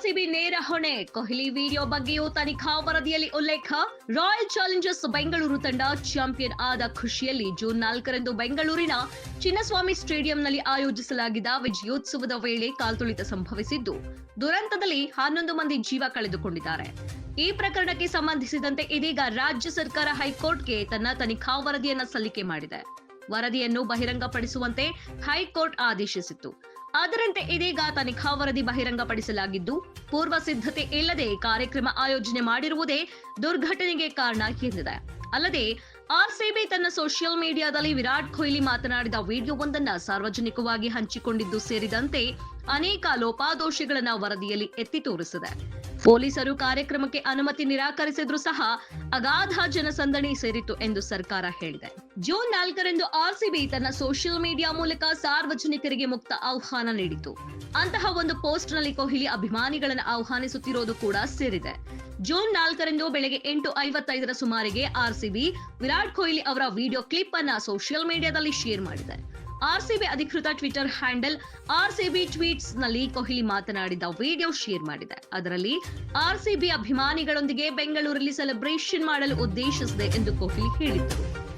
RCB ನೇರ ಹೊಣೆ. Kohli video ಬಗ್ಗೆಯೂ ತನಿಖಾ ವರದಿಯಲ್ಲಿ ಉಲ್ಲೇಖ. ರಾಯಲ್ ಚಾಲೆಂಜರ್ಸ್ ಬೆಂಗಳೂರು ತಂಡ ಚಾಂಪಿಯನ್ ಆದ ಖುಷಿಯಲ್ಲಿ ಜೂನ್ ನಾಲ್ಕರಂದು ಬೆಂಗಳೂರಿನ ಚಿನ್ನಸ್ವಾಮಿ ಸ್ಟೇಡಿಯಂನಲ್ಲಿ ಆಯೋಜಿಸಲಾಗಿದ್ದ ವಿಜಯೋತ್ಸವದ ವೇಳೆ ಕಾಲ್ತುಳಿತ ಸಂಭವಿಸಿದ್ದು. ದುರಂತದಲ್ಲಿ ಹನ್ನೊಂದು ಮಂದಿ ಜೀವ ಕಳೆದುಕೊಂಡಿದ್ದಾರೆ. ಈ ಪ್ರಕರಣಕ್ಕೆ ಸಂಬಂಧಿಸಿದಂತೆ ಇದೀಗ ರಾಜ್ಯ ಸರ್ಕಾರ ಹೈಕೋರ್ಟ್ಗೆ ತನ್ನ ತನಿಖಾ ವರದಿಯನ್ನ ಸಲ್ಲಿಕೆ ಮಾಡಿದೆ. ವರದಿಯನ್ನು ಬಹಿರಂಗಪಡಿಸುವಂತೆ ಹೈಕೋರ್ಟ್ ಆದೇಶಿಸಿತ್ತು. ಅದರಂತೆ ಇದೀಗ ತನಿಖಾ ವರದಿ ಬಹಿರಂಗಪಡಿಸಲಾಗಿದ್ದು, ಪೂರ್ವ ಸಿದ್ಧತೆ ಇಲ್ಲದೆ ಕಾರ್ಯಕ್ರಮ ಆಯೋಜನೆ ಮಾಡಿರುವುದೇ ದುರ್ಘಟನೆಗೆ ಕಾರಣ ಎಂದಿದೆ. ಅಲ್ಲದೆ ಆರ್ಸಿಬಿ ತನ್ನ ಸೋಷಿಯಲ್ ಮೀಡಿಯಾದಲ್ಲಿ ವಿರಾಟ್ ಕೊಹ್ಲಿ ಮಾತನಾಡಿದ ವಿಡಿಯೋವೊಂದನ್ನು ಸಾರ್ವಜನಿಕವಾಗಿ ಹಂಚಿಕೊಂಡಿದ್ದು ಸೇರಿದಂತೆ ಅನೇಕ ಲೋಪಾದೋಷಗಳನ್ನ ವರದಿಯಲ್ಲಿ ಎತ್ತಿ ತೋರಿಸಿದೆ. ಪೊಲೀಸರು ಕಾರ್ಯಕ್ರಮಕ್ಕೆ ಅನುಮತಿ ನಿರಾಕರಿಸಿದ್ರು ಸಹ ಅಗಾಧ ಜನಸಂದಣಿ ಸೇರಿತ್ತು ಎಂದು ಸರ್ಕಾರ ಹೇಳಿದೆ. ಜೂನ್ ನಾಲ್ಕರಂದು ಆರ್ಸಿಬಿ ತನ್ನ ಸೋಷಿಯಲ್ ಮೀಡಿಯಾ ಮೂಲಕ ಸಾರ್ವಜನಿಕರಿಗೆ ಮುಕ್ತ ಆಹ್ವಾನ ನೀಡಿತು. ಅಂತಹ ಒಂದು ಪೋಸ್ಟ್ನಲ್ಲಿ ಕೊಹ್ಲಿ ಅಭಿಮಾನಿಗಳನ್ನು ಆಹ್ವಾನಿಸುತ್ತಿರೋದು ಕೂಡ ಸೇರಿದೆ. ಜೂನ್ ನಾಲ್ಕರಂದು ಬೆಳಗ್ಗೆ ಎಂಟು ಐವತ್ತೈದರ ಸುಮಾರಿಗೆ ಆರ್ಸಿಬಿ ವಿರಾಟ್ ಕೊಹ್ಲಿ ಅವರ ವಿಡಿಯೋ ಕ್ಲಿಪ್ ಅನ್ನ ಸೋಷಿಯಲ್ ಮೀಡಿಯಾದಲ್ಲಿ ಶೇರ್ ಮಾಡಿದೆ. ಆರ್ಸಿಬಿ ಅಧಿಕೃತ ಟ್ವಿಟರ್ ಹ್ಯಾಂಡಲ್ ಆರ್ಸಿಬಿ ಟ್ವೀಟ್ಸ್ನಲ್ಲಿ ಕೊಹ್ಲಿ ಮಾತನಾಡಿದ ವಿಡಿಯೋ ಶೇರ್ ಮಾಡಿದೆ. ಅದರಲ್ಲಿ, ಆರ್ಸಿಬಿ ಅಭಿಮಾನಿಗಳೊಂದಿಗೆ ಬೆಂಗಳೂರಲ್ಲಿ ಸೆಲೆಬ್ರೇಷನ್ ಮಾಡಲು ಉದ್ದೇಶಿಸಿದೆ ಎಂದು ಕೊಹ್ಲಿ ಹೇಳಿದರು